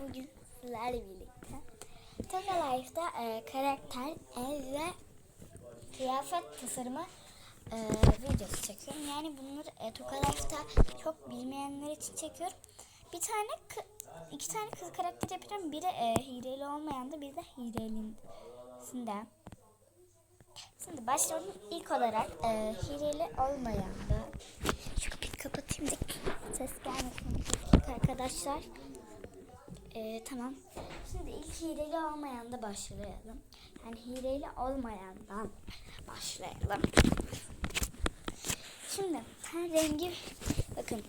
bugün sizlerle birlikte Toga Life'da e, karakter, ev ve kıyafet tasarımı e, videosu çekiyorum. Yani bunları e, Toga Life'da çok bilmeyenler için çekiyorum. Bir tane, iki tane kız karakter yapacağım. Biri e, hileli olmayan da biri de hilelisinde. Şimdi başlayalım. İlk olarak e, hileli olmayan da şu kapıyı kapatayım da ses gelmesin. Bir arkadaşlar. E, tamam. Şimdi ilk hileli olmayan da başlayalım. Yani hileli olmayandan başlayalım. Şimdi her rengi bakın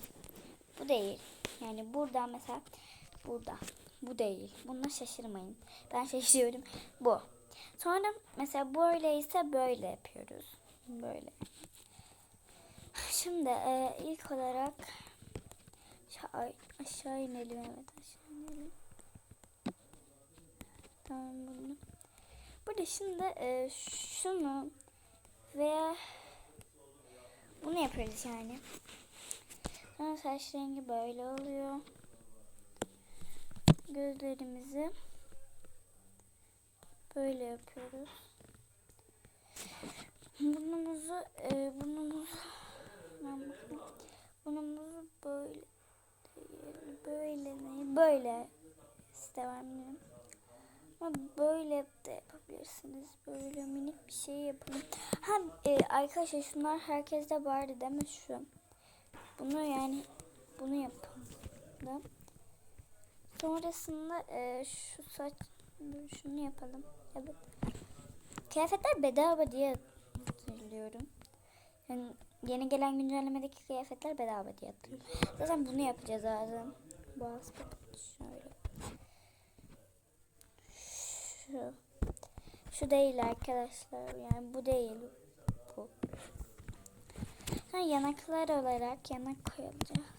bu değil. Yani burada mesela burada bu değil. Buna şaşırmayın. Ben şaşırıyorum. Bu. Sonra mesela böyle ise böyle yapıyoruz. Böyle. Şimdi e, ilk olarak aşağı, aşağı inelim evet aşağı inelim. Tamam bunu. Burada şimdi e, şunu veya bunu yapıyoruz yani. Sonra saç rengi böyle oluyor. Gözlerimizi böyle yapıyoruz. Burnumuzu e, burnumuzu burnumuzu böyle böyle ne böyle istemem benim. Ama böyle de yapabilirsiniz. Böyle minik bir şey yapın. Ha e, arkadaşlar şunlar herkeste vardı değil mi şu? Bunu yani bunu yapalım. Sonrasında e, şu saç şunu yapalım. Evet. Kıyafetler bedava diye hatırlıyorum. Yani yeni gelen güncellemedeki kıyafetler bedava diye hatırlıyorum. Zaten bunu yapacağız zaten. Aspekt şöyle. Şu. Şu değil arkadaşlar. Yani bu değil. Bu. Ha, yanaklar olarak yanak koyacağız.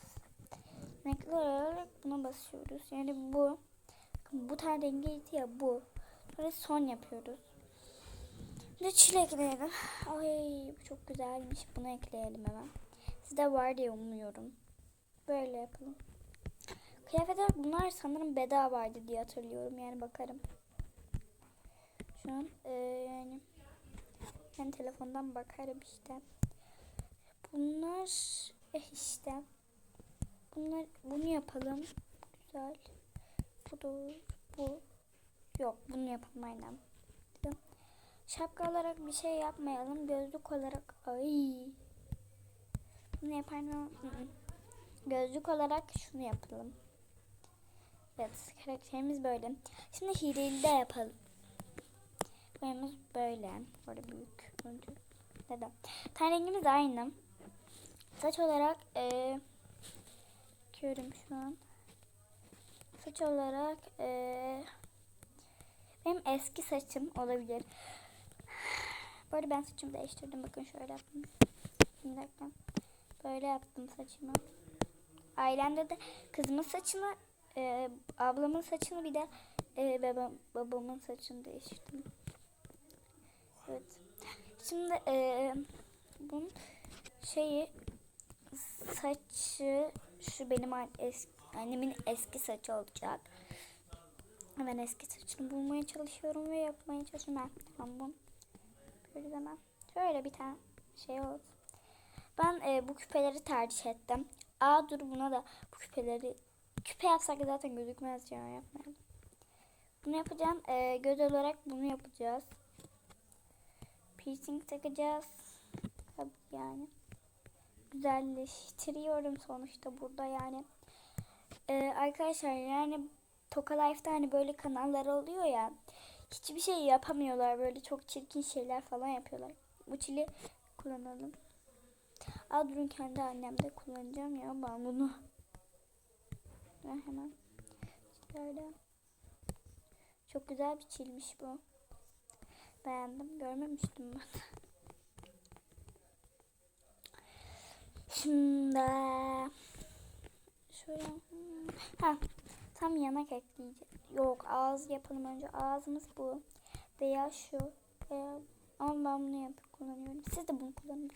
Yanaklar olarak buna basıyoruz. Yani bu. Bu tane rengiydi ya bu. Böyle son yapıyoruz. Bir çile ekleyelim. Ay bu çok güzelmiş. Bunu ekleyelim hemen. Sizde var diye umuyorum. Böyle yapalım. Kıyafetler bunlar sanırım bedavaydı diye hatırlıyorum. Yani bakarım. Şu an e, yani ben telefondan bakarım işte. Bunlar eh işte. Bunlar bunu yapalım. Güzel. Bu da bu. Yok bunu yapalım aynen. Şapka olarak bir şey yapmayalım. Gözlük olarak ay. Bunu yapalım. Gözlük olarak şunu yapalım. Evet karakterimiz böyle. Şimdi hileli de yapalım. Boyamız böyle. Böyle büyük. Neden? Ten rengimiz aynı. Saç olarak ee, bakıyorum şu an. Saç olarak ee, benim eski saçım olabilir. Bu arada ben saçımı değiştirdim. Bakın şöyle yaptım. Bir dakika. Böyle yaptım saçımı. Ailemde de kızımın saçını, e, ablamın saçını bir de e, babam, babamın saçını değiştirdim. Evet. Şimdi e, bunun şeyi saçı şu benim eski, annemin eski saçı olacak. Hemen eski saçını bulmaya çalışıyorum ve yapmaya çalışıyorum. Tamam bu. Böyle zaman. Şöyle bir tane şey oldu. Ben e, bu küpeleri tercih ettim. Aa dur buna da bu küpeleri küpe yapsak zaten gözükmez ya yapmayalım. Bunu yapacağım. E, göz olarak bunu yapacağız. Piercing takacağız. Yani. Güzelleştiriyorum sonuçta burada yani. E, arkadaşlar yani Toka Life'da hani böyle kanallar oluyor ya. Hiçbir şey yapamıyorlar. Böyle çok çirkin şeyler falan yapıyorlar. Bu çili kullanalım. Aa durun kendi annemde kullanacağım ya ben bunu. Ben hemen. Şöyle. Çok güzel bir çilmiş bu. Beğendim. Görmemiştim ben. Şimdi şöyle ha tam yanak ekleyeceğiz. Yok ağız yapalım önce. Ağzımız bu. Veya şu. Veya ama ben bunu yapıp kullanıyorum. Siz de bunu kullanın.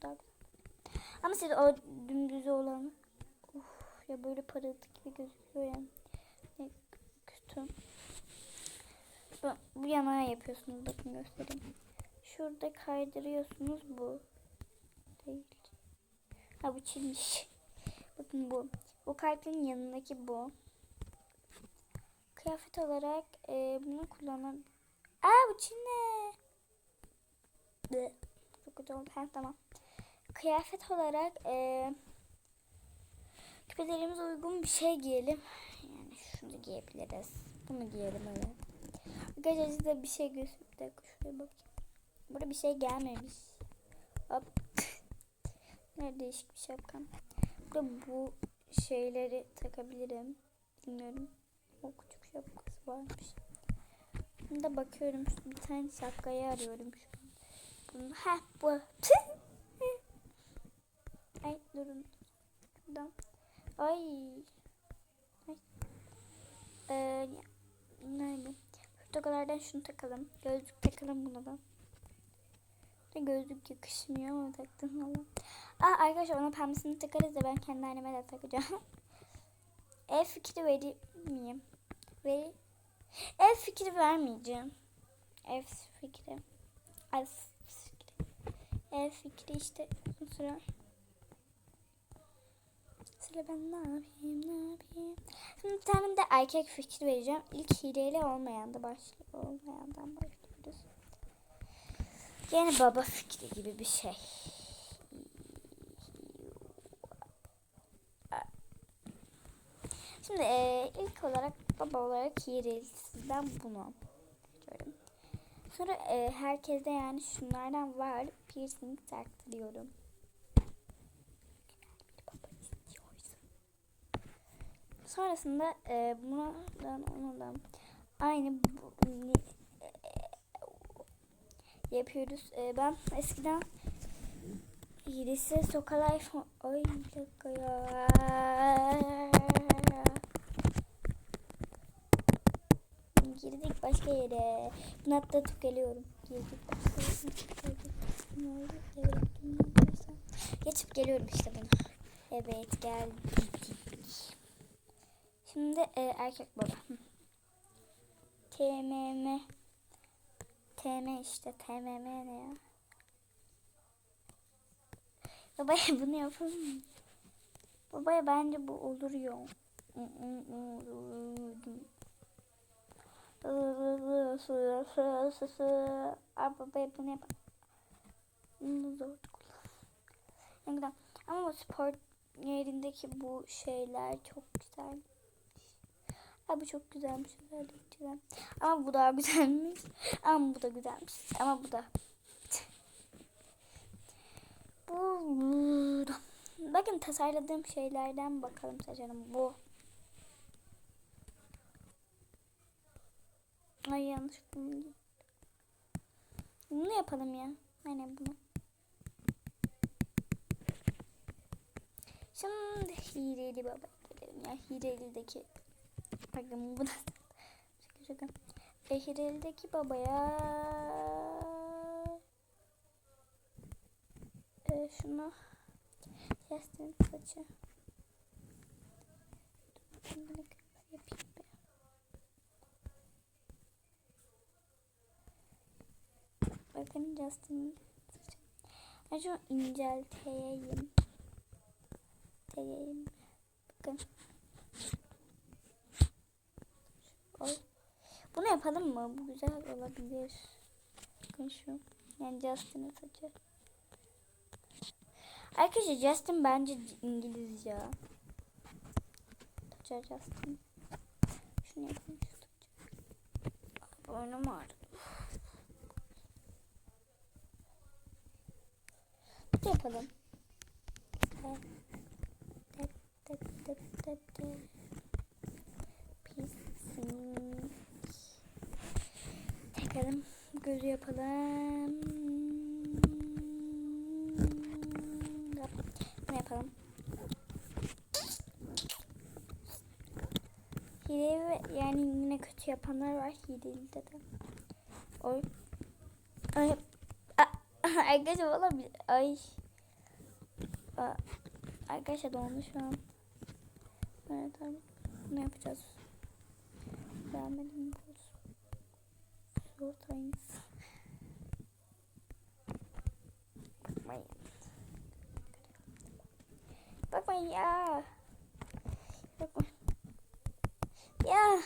Ama siz o dümdüz olan Uf, ya böyle parıltı gibi gözüküyor ya. Ne bu yana yapıyorsunuz. Bakın göstereyim. Şurada kaydırıyorsunuz bu. Değil. Ha bu çilmiş. Bakın bu. Bu kalbin yanındaki bu. Kıyafet olarak e, bunu kullanın. Aa bu Çin ne? Bleh. Çok kötü oldu. Ha, tamam. Kıyafet olarak e, küpelerimize uygun bir şey giyelim. Yani şunu giyebiliriz. Bunu giyelim öyle. Arkadaşlar size bir şey göstereyim. Bir dakika şuraya bakayım. Burada bir şey gelmemiş. Hop. ne değişik bir şapkam. Burada bu şeyleri takabilirim. Bilmiyorum. O küçük şapkası varmış. Bunda bakıyorum. Bir tane şapkayı arıyorum şu an. Bunu, heh bu. Ay durun. Şuradan. Ay. Ay. Ee, nerede? Portakallardan şunu takalım. Gözlük takalım buna da. De gözlük yakışmıyor ama taktım valla. Aa arkadaşlar ona pembesini takarız da ben kendi anneme de takacağım. Ev fikri verir miyim? Veri. Ev fikri vermeyeceğim. Ev fikri. Ev fikri. Ev fikri işte sıra. Sıra ben ne yapayım ne yapayım. Şimdi bir tane de erkek fikri vereceğim. İlk hileli olmayan da başlıyor. Olmayandan başlıyoruz. Yine baba fikri gibi bir şey. Şimdi e, ilk olarak baba olarak hileli sizden bunu. Sonra e, herkeste yani şunlardan var. Piercing taktırıyorum. Sonrasında e, bundan onundan aynı bu, e, yapıyoruz. E, ben eskiden Hilesi Sokal iPhone bir dakika ya. Girdik başka yere. Bunu hatta tükeliyorum. Girdik başka yere. Geçip geliyorum işte bunu Evet geldik Şimdi e, erkek baba. TMM. TM işte. TMM ne ya? Babaya bunu yapalım mı? Babaya bence bu olur ya. Abi babaya bunu kullan. Ama spor yerindeki bu şeyler çok güzel. Aa, bu çok güzelmiş. Güzel. Ama bu daha güzelmiş. Ama bu da güzelmiş. Ama bu da. Bu. Bakın tasarladığım şeylerden bakalım saçlarım. Bu. Ay yanlış bunu. Bunu yapalım ya. Aynen bunu. Şimdi Hireli baba gelelim ya. Hireli'deki Bakın bu da şaka şaka. Ehirel'deki babaya e, şunu Justin saçı be. Bakın Justin. Ben şunu incelteyeyim. Teyeyim. Bakın. Oy. Bunu yapalım mı? Bu güzel olabilir. Bakın şu. Yani Justin'in saçı. Arkadaşlar Justin bence İngilizce. Saçar Justin. Şunu yapayım. Boynum ağrıdı. Bu yapalım. Tep tep tep tep tep. Piercing. Takalım. Gözü yapalım. Ne yapalım? Hile yani yine kötü yapanlar var hileli de. Oy. Ay. Arkadaşlar olabilir. Ay. Aa, arkadaşlar dondu şu an. Evet. Ne yapacağız? Beğenmedim bu. ortayız. Bakmayın. Bakmayın ya. Bakma. Ya.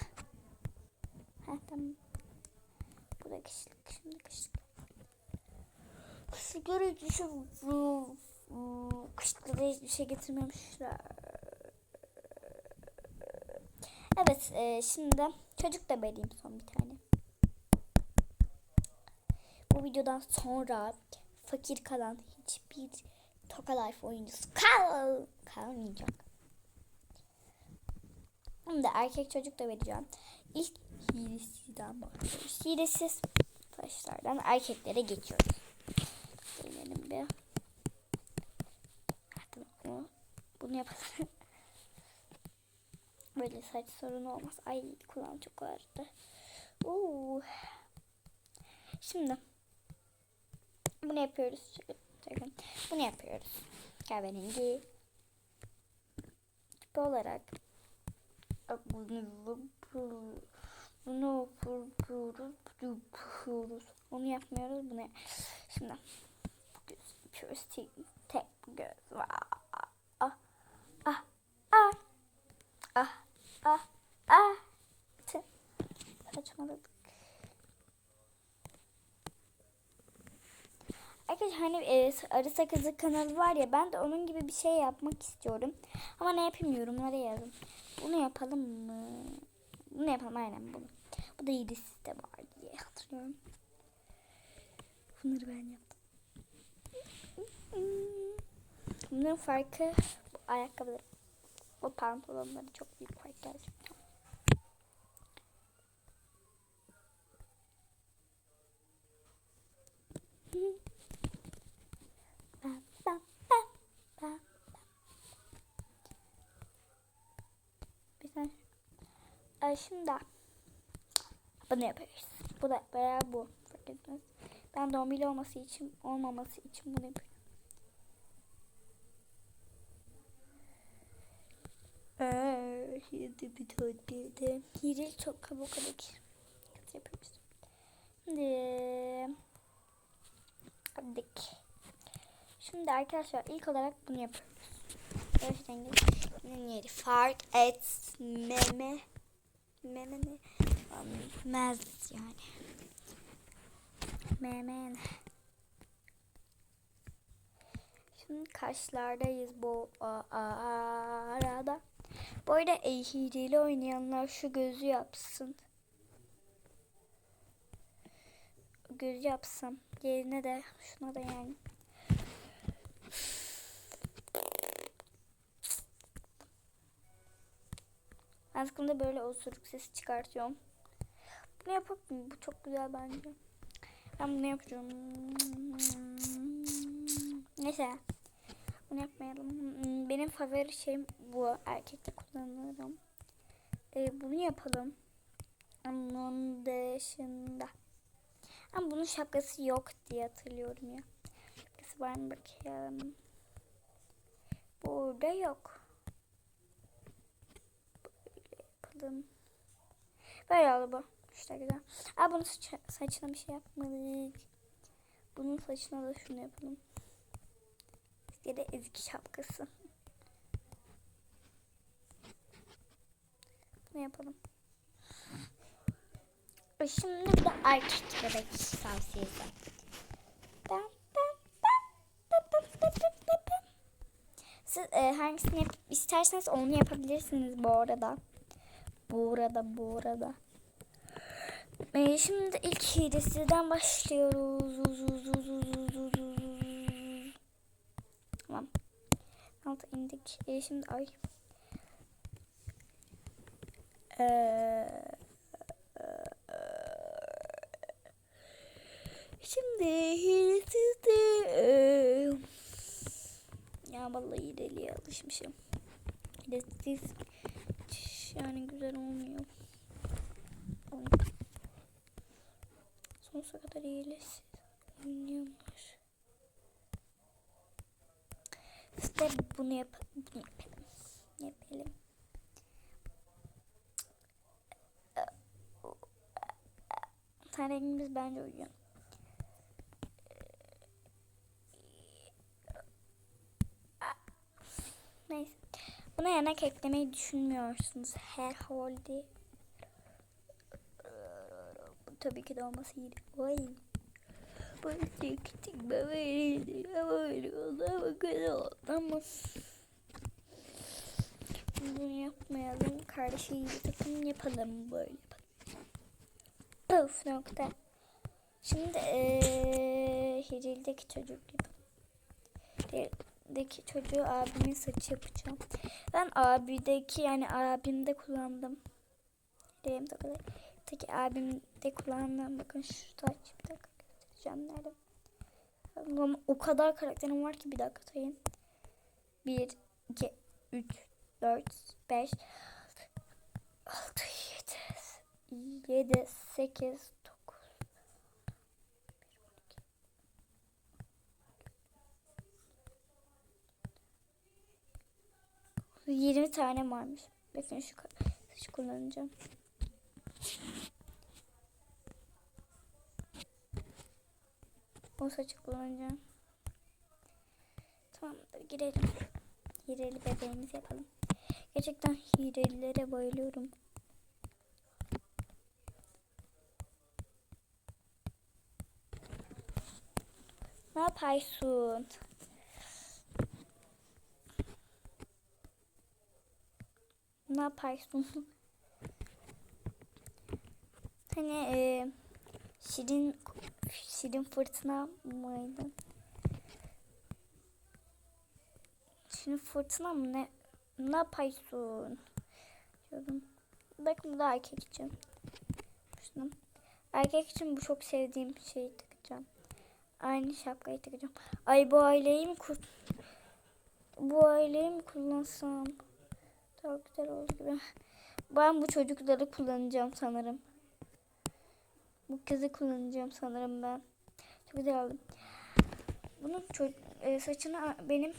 Ha tamam. Bu da kışlık. Şimdi kışlık. Kışlık görücü şu kışlıkta hiçbir şey getirmemişler. Evet e, şimdi çocuk da vereyim son bir tane. Bu videodan sonra fakir kalan hiçbir Toka Life oyuncusu kal kalmayacak. Şimdi erkek çocuk da vereceğim. İlk hilesizden başlıyoruz. Hilesiz taşlardan erkeklere geçiyoruz. Gelelim bir. Hadi bunu, bunu yapalım. Böyle saç sorunu olmaz. Ay kulağım çok ağrıdı. Oo. Şimdi bunu yapıyoruz. Bunu yapıyoruz. Kahverengi tipi olarak bunu bunu yapıyoruz. Onu yapmıyoruz. Bunu şimdi göz yapıyoruz. Tek, tek göz. Ah ah ah ah ah ah ah Arkadaşlar hani e, Arı Sakızı kanalı var ya ben de onun gibi bir şey yapmak istiyorum. Ama ne yapayım yorumlara yazın. Bunu yapalım mı? Bunu yapalım aynen bunu. Bu da iyi sizde var diye hatırlıyorum. Bunları ben yaptım. Bunların farkı bu ayakkabıları. Bu pantolonları çok büyük fark gerçekten. Güzel. Ee, şimdi bunu yapıyoruz. Bu da veya bu. Fark etmez. Ben domili olması için olmaması için bunu yapıyorum. Ee, hadi bir tane. Hiril çok kabuk kabuk. Yapıyoruz. Şimdi Hadi. Şimdi arkadaşlar ilk olarak bunu yapıyoruz. Göz rengi yeri fark etmeme meme ne mez yani meme Şimdi kaşlardayız bu arada. Bu arada ehiriyle oynayanlar şu gözü yapsın. Göz yapsam. Yerine de şuna da yani. Aslında böyle osuruk sesi çıkartıyorum. Bunu yapıp bu çok güzel bence. Ben bunu yapacağım. Neyse. Bunu yapmayalım. Benim favori şeyim bu. Erkekte kullanırım. Ee, bunu yapalım. Onun dışında. Ama bunun şapkası yok diye hatırlıyorum ya. Şapkası var mı bakayım. Burada yok. Yapalım. Böyle oldu bu. İşte güzel. Aa bunun saç saçına bir şey yapmadık. Bunun saçına da şunu yapalım. Ya da ezgi şapkası. Bunu yapalım. Şimdi bir de erkek bebek tavsiyesi. Siz e, hangisini yap isterseniz onu yapabilirsiniz bu arada. Bu arada bu arada. E, şimdi ilk hilesinden başlıyoruz. Uz, uz, uz, uz, uz, uz, uz. Tamam. Alta indik. E, şimdi ay. Eee Şimdi hilesiz de ya vallahi hileliye alışmışım. Hilesiz yani güzel olmuyor. Sonsuza kadar hilesiz oynuyorlar. İşte bunu yap bunu yapalım. Yapalım. Ten rengimiz bence uyuyor. Neyse. Buna yanak eklemeyi düşünmüyorsunuz herhalde. Tabii ki de olması iyi. Oy. Bu küçük bebeğiydi. Böyle ama kötü oldu ama. Bunu yapmayalım. Kardeşiyle takım yapalım böyle. Puf nokta. Şimdi eee Hicil'deki çocuk yapalım. Hicil'deki çocuğu abimin saçı yapacağım. Ben abideki yani abimde kullandım. De kadar. Tek abimde kullandığım bakın şu saç bir dakika göstereceğim nerede. Ama o kadar karakterim var ki bir dakika sayın. 1, 2, 3, 4, 5, 6, 7, 7, 8, 20 tane varmış. Bakın şu saçı kullanacağım. O saçı kullanacağım. Tamamdır girelim. Hileli bebeğimizi yapalım. Gerçekten hilelilere bayılıyorum. Ne yapıyorsun? Ne yapıyorsun? hani e, şirin şirin fırtına mıydı? Şirin fırtına mı ne? Ne yapıyorsun? Diyorum. Bakın bu da erkek için. Şunu. Erkek için bu çok sevdiğim şeyi takacağım. Aynı şapkayı takacağım. Ay bu aileyi mi kur bu aileyi mi kullansam? Daha güzel olur gibi. Ben bu çocukları kullanacağım sanırım. Bu kızı kullanacağım sanırım ben. Çok güzel oldu. Bunun e, saçını benim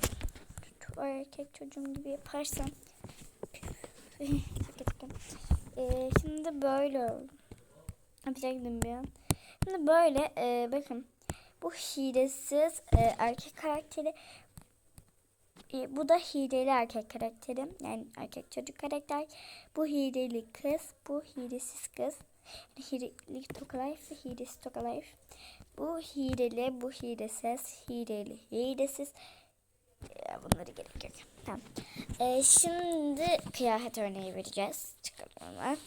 erkek çocuğum gibi yaparsam e, şimdi böyle oldu. Yapacaktım bir an. Şimdi böyle e, bakın bu hilesiz e, erkek karakteri e, bu da hileli erkek karakterim. Yani erkek çocuk karakter. Bu hileli kız. Bu hilesiz kız. Hileli Tokalife ve hilesiz Tokalife. Bu hileli, bu hilesiz, hileli, hilesiz. E, bunları gerek yok. Tamam. E, şimdi kıyafet örneği vereceğiz. Çıkalım hemen.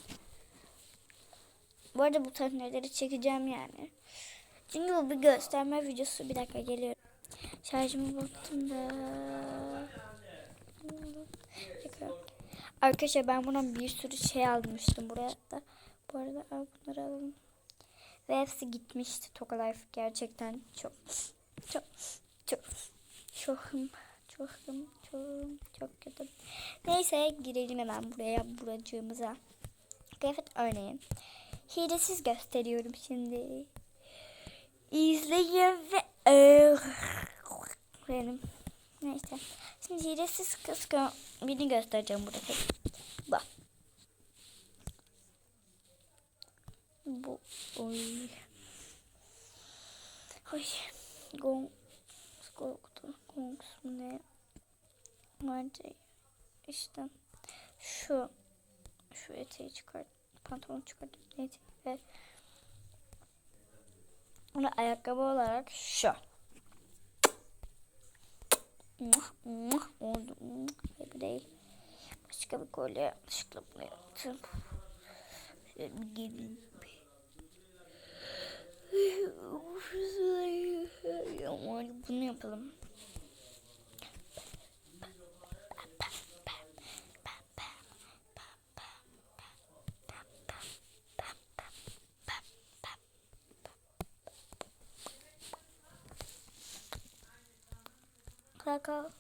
Bu arada bu sahneleri çekeceğim yani. Çünkü bu bir gösterme videosu. Bir dakika geliyorum. Şarjımı baktım da. Arkadaşlar ben buradan bir sürü şey almıştım buraya da. Bu arada al bunları alalım. Ve hepsi gitmişti Toka Life gerçekten çok çok çok çokum çokum çok çok kötü. Neyse girelim hemen buraya buracığımıza. Kıyafet örneğin. Hilesiz gösteriyorum şimdi. İzleyin ve benim. Neyse. Şimdi hilesiz kız birini göstereceğim burada. Bak. Bu. Oy. Ay. Gong. Skorktu. Gong ne? Bence işte şu şu eteği çıkart pantolon çıkart eteği onu ayakkabı olarak şu oldu. Hayır değil. Başka bir kolye yanlışlıkla bunu yaptım. Şöyle bir geleyim. Bunu yapalım. Kaka.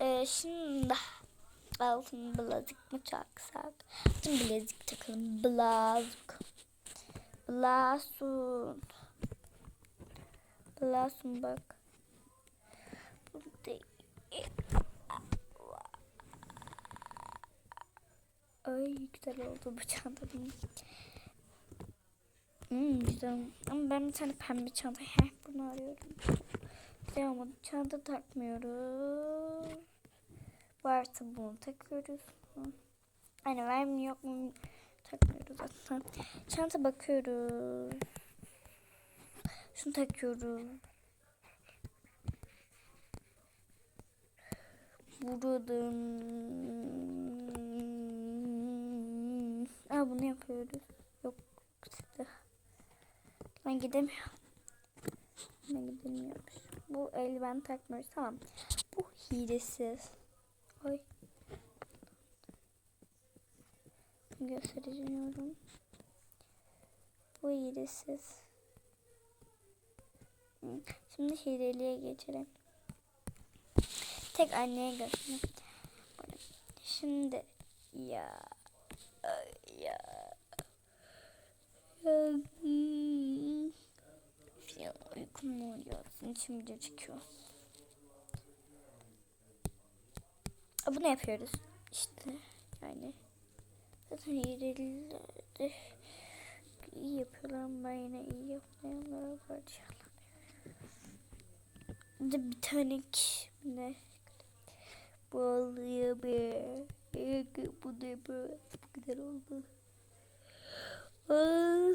Ee, şimdi altın bilezik mi taksak? Altın bilezik takalım. Blazuk. Blazun. Blazun bak. Burada. Ay güzel oldu bu çantamın. Hmm, güzel. Ama ben bir tane pembe çanta. Heh, bunu arıyorum. Ama çanta takmıyoruz. Varsa bunu takıyoruz. Hani vermiyor yok mu takmıyoruz zaten. Çanta bakıyoruz. Şunu takıyoruz. Buradan. Aa bunu yapıyoruz. Yok. Ben gidemiyorum. Ben gidemiyormuş. Bu eldiven takmıyoruz. Tamam. Bu hilesiz. Oy. Göstereceğim. Bu hilesiz. Şimdi hileliye geçelim. Tek anneye göstereyim. Şimdi ya ya ya hmm. Ya uykum oluyor. İçim video çekiyor. Aa, Bunu yapıyoruz. İşte yani. Zaten iyileri iyi yapıyorlar ama ben yine iyi yapmayanlara var. De bir tane ne bu oluyor be. Bu ne be? Bu kadar oldu. Ah,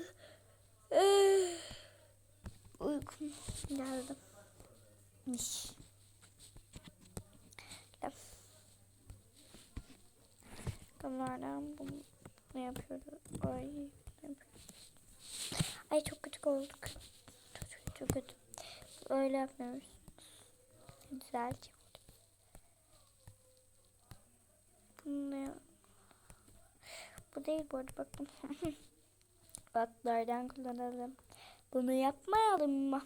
ah. Uykum geldi. Miş. Bunlardan bunu, yapıyoruz. Ay. Ay çok kötü olduk. Çok, çok kötü. Öyle yapmıyoruz. Güzelce. Bunu bu değil bu arada bakın. Batlardan kullanalım. Bunu yapmayalım mı?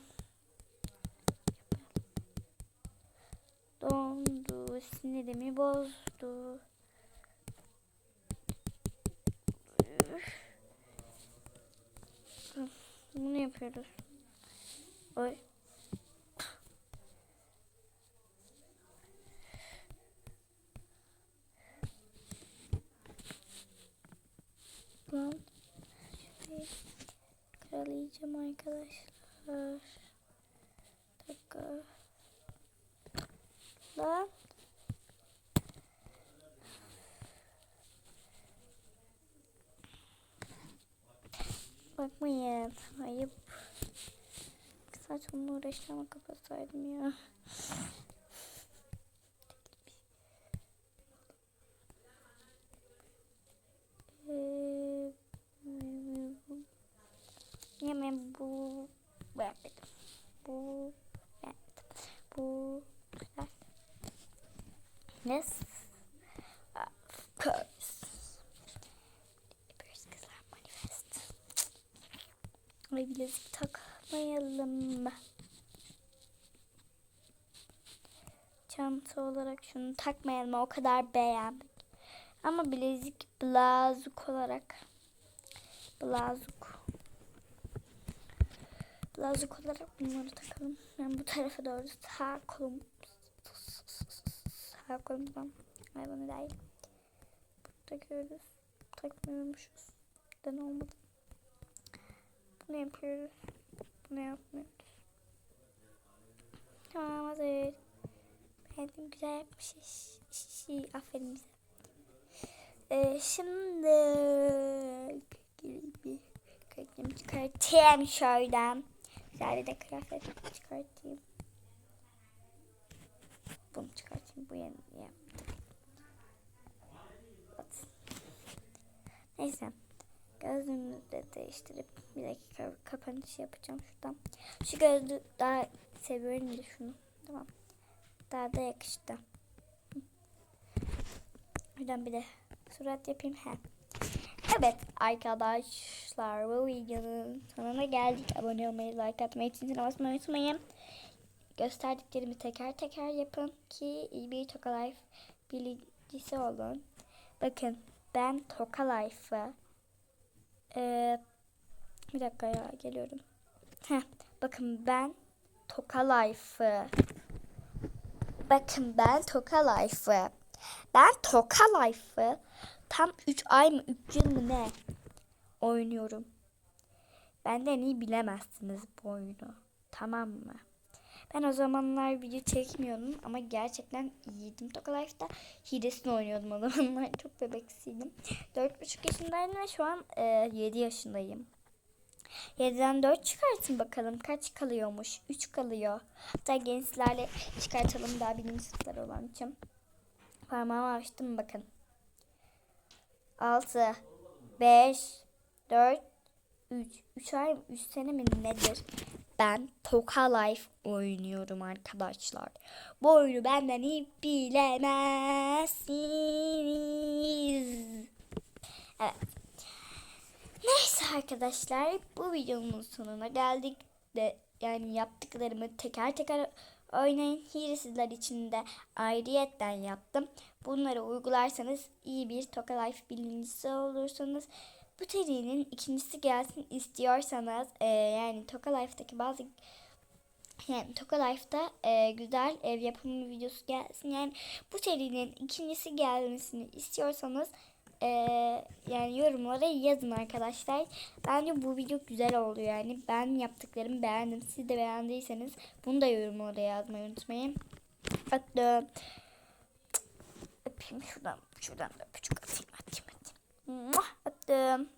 Dondu, sinirimi bozdu. Bunu yapıyoruz. Oy. Lan. Şurayı karalayacağım arkadaşlar. Dakika. Lan. Bakmayın. Ayıp. Saç onunla uğraşacağım kapatsaydım ya. Ee, Hemen bu beğenmedim. Bu beğenmedim. Bu güzel. Yes. Of course. Yapıyoruz kızlar manifest. Ay bilezik takmayalım. Çanta olarak şunu takmayalım. O kadar beğendim. Ama bilezik blazuk olarak blazuk blazuk olarak bunları takalım. Ben bu tarafa doğru sağ kolum sağ kolumdan ay bunu değil. Takıyoruz. Takmıyormuşuz. Neden olmadı? Bunu yapıyoruz. Bunu yapmıyoruz. Tamam hazır. Beğendim güzel yapmışız. Aferin bize. Ee, şimdi bir kıyafetimi çıkartayım şöyle. Güzel de kıyafet çıkartayım. Bunu çıkartayım. Bu yeni. Neyse. Gözlüğümü de değiştirip bir dakika kapanış yapacağım şuradan. Şu gözlüğü daha seviyorum da şunu. Tamam. Daha da yakıştı. Buradan bir de surat yapayım. He. Evet arkadaşlar bu videonun sonuna geldik. Abone olmayı, like atmayı, çizgi basmayı unutmayın. Gösterdiklerimi teker teker yapın ki iyi bir Toka Life bilicisi olun. Bakın ben Toka Life'ı ee, bir dakika ya geliyorum. Heh, bakın ben Toka Life'ı Bakın ben Toka Life'ı ben Toka Life'ı tam 3 ay mı 3 yıl mı ne oynuyorum. Benden iyi bilemezsiniz bu oyunu. Tamam mı? Ben o zamanlar video çekmiyordum ama gerçekten iyiydim. Toka Life'da hilesini oynuyordum o zamanlar. Çok bebeksiydim. 4,5 yaşındaydım ve şu an e, 7 yaşındayım. 7'den 4 çıkartın bakalım. Kaç kalıyormuş? 3 kalıyor. Hatta gençlerle çıkartalım daha birinci sınıflar olan için. Parmağımı açtım bakın. 6, 5, 4, 3. 3 ay 3 sene mi nedir? Ben Toka Life oynuyorum arkadaşlar. Bu oyunu benden iyi bilemezsiniz. Evet. Neyse arkadaşlar bu videonun sonuna geldik de yani yaptıklarımı teker teker oynayın. Hilesizler için de ayrıyetten yaptım. Bunları uygularsanız iyi bir Toka Life birincisi olursanız bu serinin ikincisi gelsin istiyorsanız e, yani Toka Life'daki bazı yani Toka Life'da e, güzel ev yapımı videosu gelsin. Yani bu serinin ikincisi gelmesini istiyorsanız e, yani yorumlara yazın arkadaşlar. Bence bu video güzel oldu yani. Ben yaptıklarımı beğendim. Siz de beğendiyseniz bunu da yorumlara yazmayı unutmayın. Öptüm. Öpeyim şuradan. Şuradan da öpücük atayım. Öptüm.